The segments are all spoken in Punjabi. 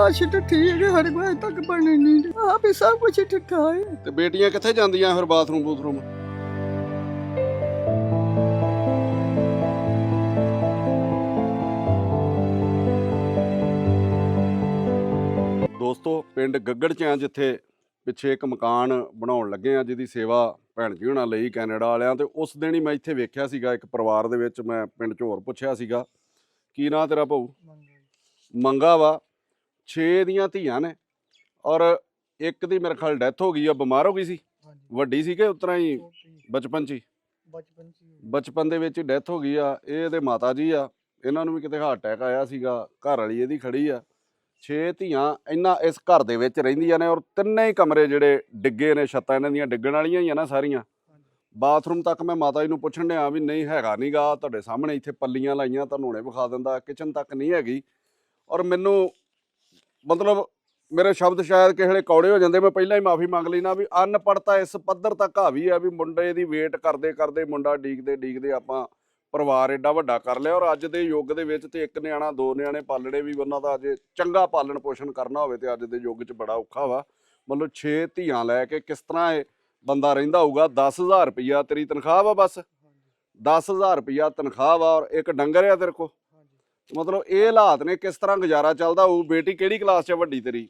ਲਾਸ਼ ਠੱਠੀ ਹੈ ਕਿ ਸਾਡੇ ਕੋਲ ਅਜੇ ਤੱਕ ਬਣੀ ਨਹੀਂ ਆ ਵੀ ਸਭ ਕੁਝ ਠੱਠਾ ਹੈ। ਤੇ ਬੇਟੀਆਂ ਕਿੱਥੇ ਜਾਂਦੀਆਂ ਫਿਰ ਬਾਥਰੂਮ ਬੂਥਰੂਮ? ਦੋਸਤੋ ਪਿੰਡ ਗੱਗੜ ਚ ਆ ਜਿੱਥੇ ਪਿੱਛੇ ਇੱਕ ਮਕਾਨ ਬਣਾਉਣ ਲੱਗੇ ਆ ਜਿਹਦੀ ਸੇਵਾ ਭੈਣ ਜੀ ਹੁਣਾਂ ਲਈ ਕੈਨੇਡਾ ਵਾਲਿਆਂ ਤੇ ਉਸ ਦਿਨ ਹੀ ਮੈਂ ਇੱਥੇ ਵੇਖਿਆ ਸੀਗਾ ਇੱਕ ਪਰਿਵਾਰ ਦੇ ਵਿੱਚ ਮੈਂ ਪਿੰਡ ਚ ਹੋਰ ਪੁੱਛਿਆ ਸੀਗਾ। ਕੀ ਨਾਂ ਤੇਰਾ ਭਾਊ? ਮੰਗਾ ਵਾ। 6 ਦੀਆਂ ਧੀਆਂ ਨੇ ਔਰ ਇੱਕ ਦੀ ਮੇਰੇ ਖਿਆਲ ਡੈਥ ਹੋ ਗਈ ਆ ਬਿਮਾਰ ਹੋ ਗਈ ਸੀ। ਵੱਡੀ ਸੀ ਕਿ ਉਤਰਾ ਹੀ ਬਚਪਨ ਚ ਹੀ? ਬਚਪਨ ਚ ਬਚਪਨ ਦੇ ਵਿੱਚ ਡੈਥ ਹੋ ਗਈ ਆ ਇਹ ਇਹਦੇ ਮਾਤਾ ਜੀ ਆ ਇਹਨਾਂ ਨੂੰ ਵੀ ਕਿਤੇ ਹਾਰਟ ਅਟੈਕ ਆਇਆ ਸੀਗਾ ਘਰ ਵਾਲੀ ਇਹਦੀ ਖੜੀ ਆ। 6 ਧੀਆਂ ਇਹਨਾਂ ਇਸ ਘਰ ਦੇ ਵਿੱਚ ਰਹਿੰਦੀਆਂ ਨੇ ਔਰ ਤਿੰਨੇ ਹੀ ਕਮਰੇ ਜਿਹੜੇ ਡਿੱਗੇ ਨੇ ਛੱਤਾਂ ਇਹਨਾਂ ਦੀਆਂ ਡਿੱਗਣ ਵਾਲੀਆਂ ਹੀ ਆ ਨਾ ਸਾਰੀਆਂ। ਬਾਥਰੂਮ ਤੱਕ ਮੈਂ ਮਾਤਾ ਜੀ ਨੂੰ ਪੁੱਛਣ ਡਿਆ ਵੀ ਨਹੀਂ ਹੈਗਾ ਨਹੀਂਗਾ ਤੁਹਾਡੇ ਸਾਹਮਣੇ ਇੱਥੇ ਪੱਲੀਆਂ ਲਾਈਆਂ ਤੁਹਾਨੂੰ ਹੁਣੇ ਵਿਖਾ ਦਿੰਦਾ ਕਿਚਨ ਤੱਕ ਨਹੀਂ ਹੈਗੀ। ਔਰ ਮੈਨੂੰ ਮਤਲਬ ਮੇਰੇ ਸ਼ਬਦ ਸ਼ਾਇਦ ਕਿਸੇ ਵੇਲੇ ਕੌੜੇ ਹੋ ਜਾਂਦੇ, ਮੈਂ ਪਹਿਲਾਂ ਹੀ ਮਾਫੀ ਮੰਗ ਲੈਣਾ ਵੀ ਅਨਪੜਤਾ ਇਸ ਪੱਧਰ ਤੱਕ ਹਾਵੀ ਆ ਵੀ ਮੁੰਡੇ ਦੀ ਵੇਟ ਕਰਦੇ ਕਰਦੇ ਮੁੰਡਾ ਡੀਕਦੇ ਡੀਕਦੇ ਆਪਾਂ ਪਰਿਵਾਰ ਐਡਾ ਵੱਡਾ ਕਰ ਲਿਆ ਔਰ ਅੱਜ ਦੇ ਯੁੱਗ ਦੇ ਵਿੱਚ ਤੇ ਇੱਕ ਨਿਆਣਾ, ਦੋ ਨਿਆਣੇ ਪਾਲਣੇ ਵੀ ਉਹਨਾਂ ਦਾ ਅਜੇ ਚੰਗਾ ਪਾਲਣ ਪੋਸ਼ਣ ਕਰਨਾ ਹੋਵੇ ਤੇ ਅੱਜ ਦੇ ਯੁੱਗ 'ਚ ਬੜਾ ਔਖਾ ਵਾ। ਮਤਲਬ 6 ਧੀਆਂ ਲੈ ਕੇ ਕਿਸ ਤਰ੍ਹਾਂ ਇਹ ਬੰਦਾ ਰਹਿੰਦਾ ਹੋਊਗਾ? 10000 ਰੁਪਈਆ ਤੇਰੀ ਤਨਖਾਹ ਵਾ ਬਸ। 10000 ਰੁਪਈਆ ਤਨਖਾਹ ਵਾ ਔਰ ਇੱਕ ਡੰਗਰ ਆ ਤੇਰੇ ਕੋਲ। ਮਤਲਬ ਇਹ ਹਾਲਾਤ ਨੇ ਕਿਸ ਤਰ੍ਹਾਂ ਗੁਜ਼ਾਰਾ ਚੱਲਦਾ ਹੋਊ? ਬੇਟੀ ਕਿਹੜੀ ਕਲਾਸ 'ਚ ਆ ਵੱਡੀ ਤੇਰੀ?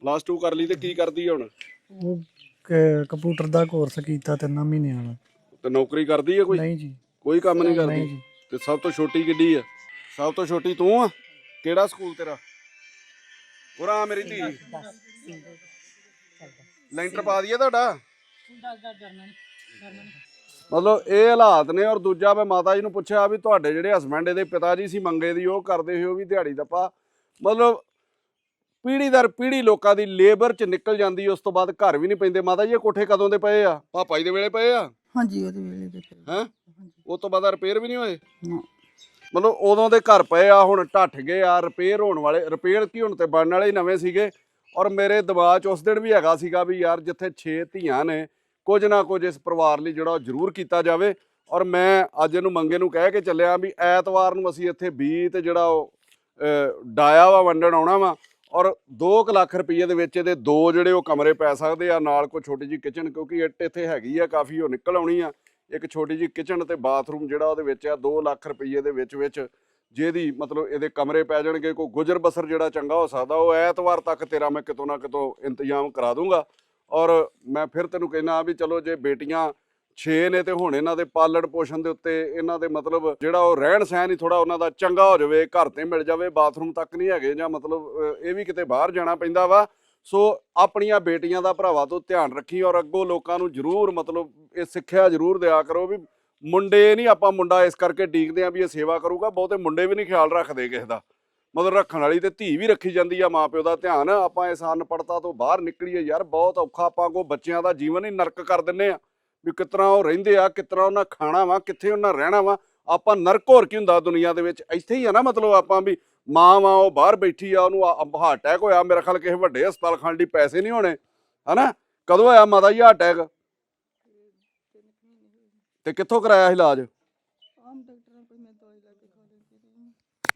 ਪਲੱਸ 2 ਕਰ ਲਈ ਤੇ ਕੀ ਕਰਦੀ ਆ ਹੁਣ? ਉਹ ਕ- ਕੰਪਿਊਟਰ ਦਾ ਕੋਰਸ ਕੀਤਾ ਤਿੰਨ ਮਹੀਨਿਆਂ ਦਾ। ਤੇ ਨੌਕਰੀ ਕਰਦੀ ਆ ਕੋਈ? ਨਹੀਂ ਜੀ। ਕੋਈ ਕੰਮ ਨਹੀਂ ਨਹੀਂ ਕਰਦੀ ਜੀ। ਤੇ ਸਭ ਤੋਂ ਛੋਟੀ ਕਿੱਡੀ ਆ? ਸਭ ਤੋਂ ਛੋਟੀ ਤੂੰ ਆ? ਕਿਹੜਾ ਸਕੂਲ ਤੇਰਾ? ਉਰਾ ਮੇਰੀ ਧੀ। ਲੈਂਟਰ ਪਾ ਦਈਏ ਤੁਹਾਡਾ? ਮਤਲਬ ਇਹ ਹਾਲਾਤ ਨੇ ਔਰ ਦੂਜਾ ਮੈਂ ਮਾਤਾ ਜੀ ਨੂੰ ਪੁੱਛਿਆ ਵੀ ਤੁਹਾਡੇ ਜਿਹੜੇ ਹਸਬੰਡ ਇਹਦੇ ਪਿਤਾ ਜੀ ਸੀ ਮੰਗੇ ਦੀ ਉਹ ਕਰਦੇ ਹੋ ਵੀ ਦਿਹਾੜੀ ਦੱਪਾ ਮਤਲਬ ਪੀੜੀ ਦਰ ਪੀੜੀ ਲੋਕਾਂ ਦੀ ਲੇਬਰ ਚ ਨਿਕਲ ਜਾਂਦੀ ਉਸ ਤੋਂ ਬਾਅਦ ਘਰ ਵੀ ਨਹੀਂ ਪੈਂਦੇ। ਮਾਤਾ ਜੀ ਇਹ ਕੋਠੇ ਕਦੋਂ ਦੇ ਪਏ ਆ? ਪਾਪਾ ਜੀ ਦੇ ਵੇਲੇ ਪਏ ਆ? ਹਾਂਜੀ ਉਹਦੇ ਵੇਲੇ ਦੇ ਪਏ। ਹੈਂ? ਉਸ ਤੋਂ ਬਾਅਦ ਰਿਪੇਅਰ ਵੀ ਨਹੀਂ ਹੋਏ? ਨਾ। ਮਤਲਬ ਉਦੋਂ ਦੇ ਘਰ ਪਏ ਆ ਹੁਣ ਢੱਠ ਗਏ ਆ ਰਿਪੇਅਰ ਹੋਣ ਵਾਲੇ ਰਿਪੇਅਰ ਕੀ ਹੁਣ ਤੇ ਬਣਨ ਵਾਲੇ ਨਵੇਂ ਸੀਗੇ। ਔਰ ਮੇਰੇ ਦਿਮਾਗ 'ਚ ਉਸ ਦਿਨ ਵੀ ਹੈਗਾ ਸੀਗਾ ਵੀ ਯਾਰ ਜਿੱਥੇ 6 ਧੀਆਂ ਨੇ ਕੁਝ ਨਾ ਕੁਝ ਇਸ ਪਰਿਵਾਰ ਲਈ ਜਿਹੜਾ ਉਹ ਜ਼ਰੂਰ ਕੀਤਾ ਜਾਵੇ। ਔਰ ਮੈਂ ਅੱਜ ਇਹਨੂੰ ਮੰਗੇ ਨੂੰ ਕਹਿ ਕੇ ਚੱਲਿਆ ਵੀ ਐਤਵਾਰ ਨੂੰ ਅਸੀਂ ਇੱਥੇ ਬੀ ਤੇ ਜਿਹੜਾ ਉਹ ਡਾਇਆ ਵਾ, ਵੰਡਣ ਆਉਣਾ ਵਾ। ਔਰ 2 ਲੱਖ ਰੁਪਏ ਦੇ ਵਿੱਚ ਇਹਦੇ ਦੋ ਜਿਹੜੇ ਉਹ ਕਮਰੇ ਪੈ ਸਕਦੇ ਆ, ਨਾਲ ਕੋਈ ਛੋਟੀ ਜੀ ਕਿਚਨ ਕਿਉਂਕਿ ਇੱਟ ਇੱਥੇ ਹੈਗੀ ਆ, ਕਾਫੀ ਉਹ ਨਿਕਲ ਆਉਣੀ ਆ। ਇੱਕ ਛੋਟੀ ਜੀ ਕਿਚਨ ਤੇ ਬਾਥਰੂਮ ਜਿਹੜਾ ਉਹਦੇ ਵਿੱਚ ਆ 2 ਲੱਖ ਰੁਪਏ ਦੇ ਵਿੱਚ ਵਿੱਚ ਜਿਹਦੀ ਮਤਲਬ ਇਹਦੇ ਕਮਰੇ ਪੈ ਜਾਣਗੇ। ਕੋਈ ਗੁਜ਼ਰ ਬਸਰ ਜਿਹੜਾ ਚੰਗਾ ਹੋ ਸਕਦਾ, ਉਹ ਐਤਵਾਰ ਤੱਕ ਤੇਰਾ ਮੈਂ ਕਿਤੋਂ ਨਾ ਕਿਤੋਂ ਇੰਤਜ਼ਾਮ ਕਰਾ ਦੂੰਗਾ। ਔਰ ਮੈਂ ਫਿਰ ਤੈਨੂੰ ਕਹਿਣਾ ਵੀ ਚਲੋ ਜੇ ਬੇਟੀਆਂ 6 ਨੇ ਤੇ ਹੁਣ ਇਹਨਾਂ ਦੇ ਪਾਲਣ ਪੋਸ਼ਣ ਦੇ ਉੱਤੇ ਇਹਨਾਂ ਦੇ ਮਤਲਬ ਜਿਹੜਾ ਉਹ ਰਹਿਣ ਸਹਿਣ ਹੀ ਥੋੜਾ ਉਹਨਾਂ ਦਾ ਚੰਗਾ ਹੋ ਜਾਵੇ, ਘਰ ਤੇ ਮਿਲ ਜਾਵੇ, ਬਾਥਰੂਮ ਤੱਕ ਨਹੀਂ ਹੈਗੇ ਜਾਂ ਮਤਲਬ ਇਹ ਵੀ ਕਿਤੇ ਬਾਹਰ ਜਾਣਾ ਪੈਂਦਾ ਵਾ। ਸੋ ਆਪਣੀਆਂ ਬੇਟੀਆਂ ਦਾ ਭਰਾਵਾ ਤੋਂ ਧਿਆਨ ਰੱਖੀ ਔਰ ਅੱਗੋਂ ਲੋਕਾਂ ਨੂੰ ਜ਼ਰੂਰ ਮਤਲਬ ਇਹ ਸਿੱਖਿਆ ਜ਼ਰੂਰ ਦਿਆ ਕਰੋ ਵੀ ਮੁੰਡੇ ਨਹੀਂ ਆਪਾਂ ਮੁੰਡਾ ਇਸ ਕਰਕੇ ਡੀਕਦੇ ਆ ਵੀ ਇਹ ਸੇਵਾ ਕਰੂਗਾ, ਬਹੁਤੇ ਮੁੰਡੇ ਵੀ ਨਹੀਂ ਖਿਆਲ ਰੱਖਦੇ ਕਿਸੇ ਦਾ। ਮਤਲਬ ਰੱਖਣ ਵਾਲੀ ਤੇ ਧੀ ਵੀ ਰੱਖੀ ਜਾਂਦੀ ਆ ਮਾਪਿਓ ਦਾ ਧਿਆਨ। ਆਪਾਂ ਇਸ ਅਨਪੜਤਾ ਤੋਂ ਬਾਹਰ ਨਿਕਲੀਏ ਯਾਰ, ਬਹੁਤ ਔਖਾ ਆਪਾਂ ਕੋ ਬੱਚਿਆਂ ਦਾ ਜੀਵਨ ਹੀ ਨਰਕ ਕਰ ਦਿੰਨੇ ਆ। ਵੀ ਕਿਤਨਾ ਉਹ ਰਹਿੰਦੇ ਆ, ਕਿਤਨਾ ਉਹਨਾਂ ਖਾਣਾ ਵਾ, ਕਿੱਥੇ ਉਹਨਾਂ ਰਹਿਣਾ ਵਾ। ਆਪਾਂ ਨਰਕ ਹੋਰ ਕੀ ਹੁੰਦਾ ਦੁਨੀਆ ਦੇ ਵਿੱਚ? ਇੱਥੇ ਹੀ ਆ ਨਾ ਮਤਲਬ ਆਪਾਂ ਵੀ ਮਾਂ ਵਾ, ਉਹ ਬਾਹਰ ਬੈਠੀ ਆ, ਉਹਨੂੰ ਹਾਰਟ ਅਟੈਕ ਹੋਇਆ, ਮੇਰੇ ਖਿਆਲ ਕਿਸੇ ਵੱਡੇ ਹਸਪਤਾਲ ਖਾਣ ਲਈ ਪੈਸੇ ਨਹੀਂ ਹੋਣੇ। ਹਨਾ? ਕਦੋਂ ਹੋਇਆ ਮਾਤਾ ਜੀ ਹਾਰਟ ਅਟੈਕ ਤੇ ਕਿੱਥੋਂ ਕਰਾਇਆ ਇਲਾਜ? ਆਮ ਡਾਕਟਰਾਂ ਕੋਲ ਮੈਂ ਦਵਾਈ ਲੈ ਕੇ ਖਾ ਲੈਂਦੀ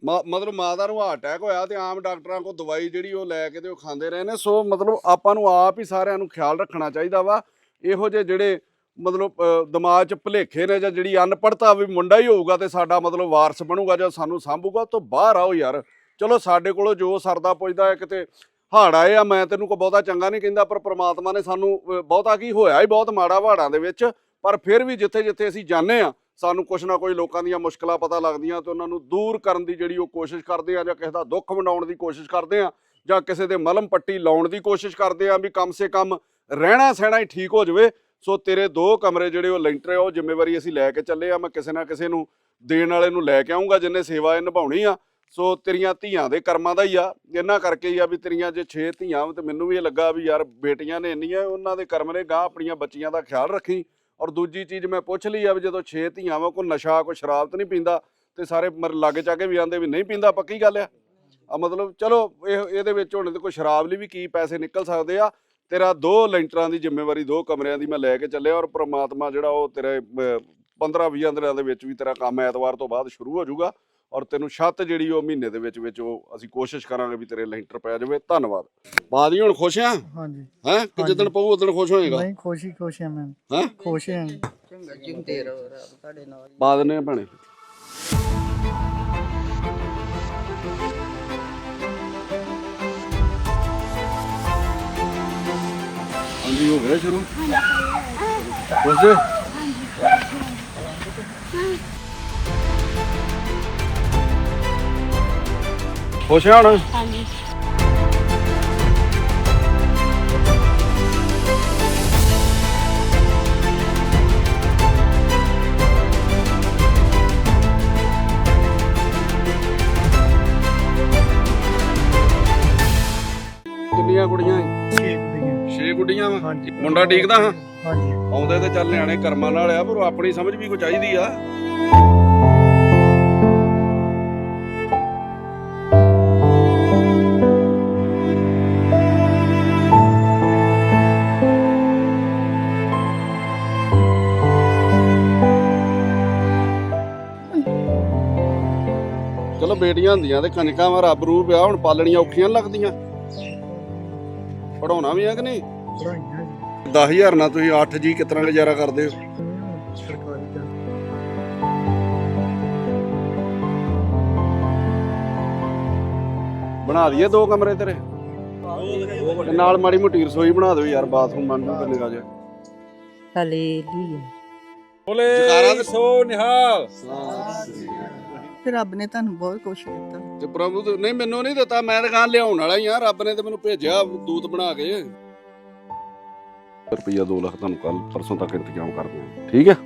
ਮਾ- ਮਤਲਬ ਮਾਤਾ ਨੂੰ ਹਾਰਟ ਅਟੈਕ ਹੋਇਆ ਤੇ ਆਮ ਡਾਕਟਰਾਂ ਕੋਲ ਦਵਾਈ ਜਿਹੜੀ ਉਹ ਲੈ ਕੇ ਤੇ ਉਹ ਖਾਂਦੇ ਰਹੇ ਨੇ ਸੋ ਮਤਲਬ ਆਪਾਂ ਨੂੰ ਆਪ ਹੀ ਸਾਰਿਆਂ ਨੂੰ ਖਿਆਲ ਰੱਖਣਾ ਚਾਹੀਦਾ ਵਾ। ਇਹੋ ਜਿਹੇ ਜਿਹੜੇ ਮਤਲਬ ਅਹ, ਦਿਮਾਗ 'ਚ ਭੁਲੇਖੇ ਨੇ ਜਾਂ ਜਿਹੜੀ ਅਨਪੜਤਾ ਵੀ ਮੁੰਡਾ ਹੀ ਹੋਊਗਾ ਤੇ ਸਾਡਾ ਮਤਲਬ ਵਾਰਸ ਬਣੂਗਾ ਜਾਂ ਸਾਨੂੰ ਸਾਂਭੂਗਾ ਤੋਂ ਬਾਹਰ ਆਓ ਯਾਰ। ਚਲੋ ਸਾਡੇ ਕੋਲੋਂ ਜੋ ਸਰਦਾ ਪੁੱਜਦਾ ਹੈ ਕਿਤੇ ਹਾੜ ਆਏ ਆ ਮੈਂ ਤੈਨੂੰ ਕੋ ਬਹੁਤਾ ਚੰਗਾ ਨਹੀਂ ਕਹਿੰਦਾ ਪਰ ਪ੍ਰਮਾਤਮਾ ਨੇ ਸਾਨੂੰ ਅਹ, ਬਹੁਤਾ ਕੀ ਹੋਇਆ ਹੀ ਬਹੁਤ ਮਾੜਾ ਹਾੜਾਂ ਦੇ ਵਿੱਚ ਪਰ ਫਿਰ ਵੀ ਜਿੱਥੇ ਜਿੱਥੇ ਅਸੀਂ ਜਾਂਦੇ ਆ ਸਾਨੂੰ ਕੁਛ ਨਾ ਕੋਈ ਲੋਕਾਂ ਦੀਆਂ ਮੁਸ਼ਕਲਾਂ ਪਤਾ ਲੱਗਦੀਆਂ ਤੇ ਉਹਨਾਂ ਨੂੰ ਦੂਰ ਕਰਨ ਦੀ ਜਿਹੜੀ ਉਹ ਕੋਸ਼ਿਸ਼ ਕਰਦੇ ਆ ਜਾਂ ਕਿਸੇ ਦਾ ਦੁੱਖ ਵੰਡਾਉਣ ਦੀ ਕੋਸ਼ਿਸ਼ ਕਰਦੇ ਆ ਜਾਂ ਕਿਸੇ ਦੇ ਮਲਮ ਪੱਟੀ ਲਾਉਣ ਦੀ ਕੋਸ਼ਿਸ਼ ਕਰਦੇ ਆ ਵੀ ਕਮ ਸੇ ਕਮ ਰਹਿਣਾ ਸਹਿਣਾ ਹੀ ਠੀਕ ਹੋ ਜਾਵੇ। ਸੋ ਤੇਰੇ ਦੋ ਕਮਰੇ ਜਿਹੜੇ ਉਹ ਲੈਂਟਰ ਆ, ਉਹ ਜ਼ਿੰਮੇਵਾਰੀ ਅਸੀਂ ਲੈ ਕੇ ਚੱਲੇ ਆ। ਮੈਂ ਕਿਸੇ ਨਾ ਕਿਸੇ ਨੂੰ ਦੇਣ ਵਾਲੇ ਨੂੰ ਲੈ ਕੇ ਆਉਂਗਾ ਜਿੰਨੇ ਸੇਵਾ ਇਹ ਨਿਭਾਉਣੀ ਆ। ਸੋ ਤੇਰੀਆਂ ਧੀਆਂ ਦੇ ਕਰਮਾਂ ਦਾ ਹੀ ਆ। ਇਹਨਾਂ ਕਰਕੇ ਹੀ ਆ ਵੀ ਤੇਰੀਆਂ ਜੇ 6 ਧੀਆਂ ਵਾਂ ਤੇ ਮੈਨੂੰ ਵੀ ਇਹ ਲੱਗਾ ਵੀ ਯਾਰ ਬੇਟੀਆਂ ਨੇ ਇੰਨੀਆਂ, ਉਹਨਾਂ ਦੇ ਕਰਮ ਨੇ ਗਾਂ ਆਪਣੀਆਂ ਬੱਚੀਆਂ ਦਾ ਖਿਆਲ ਰੱਖੀ। ਔਰ ਦੂਜੀ ਚੀਜ਼ ਮੈਂ ਪੁੱਛ ਲਈ ਆ ਵੀ ਜਦੋਂ ਛੇ ਧੀਆਂ ਵਾ, ਕੋਈ ਨਸ਼ਾ, ਕੋਈ ਸ਼ਰਾਬ ਤਾਂ ਨਹੀਂ ਪੀਂਦਾ ਤੇ ਸਾਰੇ ਮਰ, ਲੱਗ ਚਾ ਕੇ ਵੀ ਆਂਦੇ ਵੀ ਨਹੀਂ ਪੀਂਦਾ, ਪੱਕੀ ਗੱਲ ਆ। ਆ ਮਤਲਬ ਚਲੋ, ਇਹ, ਇਹਦੇ ਵਿੱਚ ਹੁਣ ਤੇ ਕੋਈ ਸ਼ਰਾਬ ਲਈ ਵੀ ਕੀ ਪੈਸੇ ਨਿਕਲ ਸਕਦੇ ਆ। ਤੇਰਾ ਦੋ ਲੈਂਟਰਾਂ ਦੀ ਜ਼ਿੰਮੇਵਾਰੀ, ਦੋ ਕਮਰਿਆਂ ਦੀ ਮੈਂ ਲੈ ਕੇ ਚੱਲਿਆ ਔਰ ਪ੍ਰਮਾਤਮਾ ਜਿਹੜਾ ਉਹ ਤੇਰੇ 15 20 ਦਿਨਾਂ ਦੇ ਵਿੱਚ ਵੀ ਤੇਰਾ ਕੰਮ ਐਤਵਾਰ ਤੋਂ ਬਾਅਦ ਸ਼ੁਰੂ ਹੋ ਜਾਊਗਾ। ਔਰ ਤੈਨੂੰ ਛੱਤ ਜਿਹੜੀ ਉਹ ਮਹੀਨੇ ਦੇ ਵਿੱਚ ਵਿੱਚ ਉਹ ਅਸੀਂ ਕੋਸ਼ਿਸ਼ ਕਰਾਂਗੇ ਵੀ ਤੇਰੇ ਲੈਂਟਰ ਪੈ ਜਾਵੇ। ਧੰਨਵਾਦ। ਬਾਦੀ ਹੁਣ ਖੁਸ਼ ਆ? ਹਾਂਜੀ। ਹੈ? ਕਿ ਜਦੋਂ ਪਊ ਉਦੋਂ ਖੁਸ਼ ਹੋਏਗਾ? ਨਹੀਂ ਖੁਸ਼ੀ ਖੁਸ਼ ਹਾਂ ਮੈਂ। ਹੈ? ਖੁਸ਼ ਹਾਂ ਪਾ ਦਿੰਦੇ ਆ ਭੈਣੇ। ਹਾਂਜੀ ਹੋ ਗਿਆ ਸ਼ੁਰੂ? ਖੁਸ਼ ਜੇ? ਖੁਸ਼ ਹੁਣ? ਹਾਂਜੀ। ਕਿੰਨੀਆਂ ਕੁੜੀਆਂ 6 ਕੁੜੀਆਂ। ਵਾ? ਹਾਂਜੀ। ਮੁੰਡਾ ਠੀਕਦਾ ਹਾਂ? ਹਾਂਜੀ। ਆਉਂਦੇ ਤੇ ਚੱਲ ਨਿਆਣੇ ਕਰਮਾਂ ਨਾਲ ਆ ਪਰ ਉਹ ਆਪਣੀ ਸਮਝ ਵੀ ਕੋ ਚਾਹੀਦੀ ਆ। ਬੇਟੀਆਂ ਹੁੰਦੀਆਂ ਤੇ ਕਨਕਾਂ ਵਾ ਰੱਬ ਰੂਪ ਆ ਹੁਣ ਪਾਲਣੀਆਂ ਔਖੀਆਂ ਲੱਗਦੀਆਂ। ਪੜਾਉਣਾ ਵੀ ਆ ਕਿ ਨਹੀਂ? ਪੜਾਈਆਂ ਜੀ। 10000 ਨਾਲ ਤੁਸੀਂ 8 ਜੀ ਕਿਤਨਾ ਗੁਜ਼ਾਰਾ ਕਰਦੇ ਹੋ? ਬਣਾ ਦਈਏ ਦੋ ਕਮਰੇ ਤੇਰੇ? ਤੇ ਨਾਲ ਮਾੜੀ ਮੋਟੀ ਰਸੋਈ ਬਣਾ ਦਿਓ ਯਾਰ ਬਾਥਰੂਮ ਬਣ ਜੂ ਨਿਕਾ ਜਾ ਹਾਲੇਲੂਇਆ ਤੇ- ਸੋ ਨਿਹਾਲ। ਫਿਰ ਰੱਬ ਨੇ ਤੁਹਾਨੂੰ ਬਹੁਤ ਕੁਛ ਦਿੱਤਾ। ਤੇ ਪ੍ਰਭੂ ਤੇ ਨਹੀਂ ਮੈਨੂੰ ਨਹੀਂ ਦਿੱਤਾ ਮੈਂ ਤਾਂ ਖਾਨ ਲਿਆਉਣ ਵਾਲਾ ਹੀ ਆ। ਰੱਬ ਨੇ ਤੇ ਮੈਨੂੰ ਭੇਜਿਆ ਦੂਤ ਬਣਾ ਕੇ। ਰੁਪਈਆ 2 ਲੱਖ ਤੁਹਾਨੂੰ ਕੱਲ ਪਰਸੋਂ ਤੱਕ ਇੰਤਜ਼ਾਮ ਕਰ ਦਿਆਂ ਠੀਕ ਹੈ?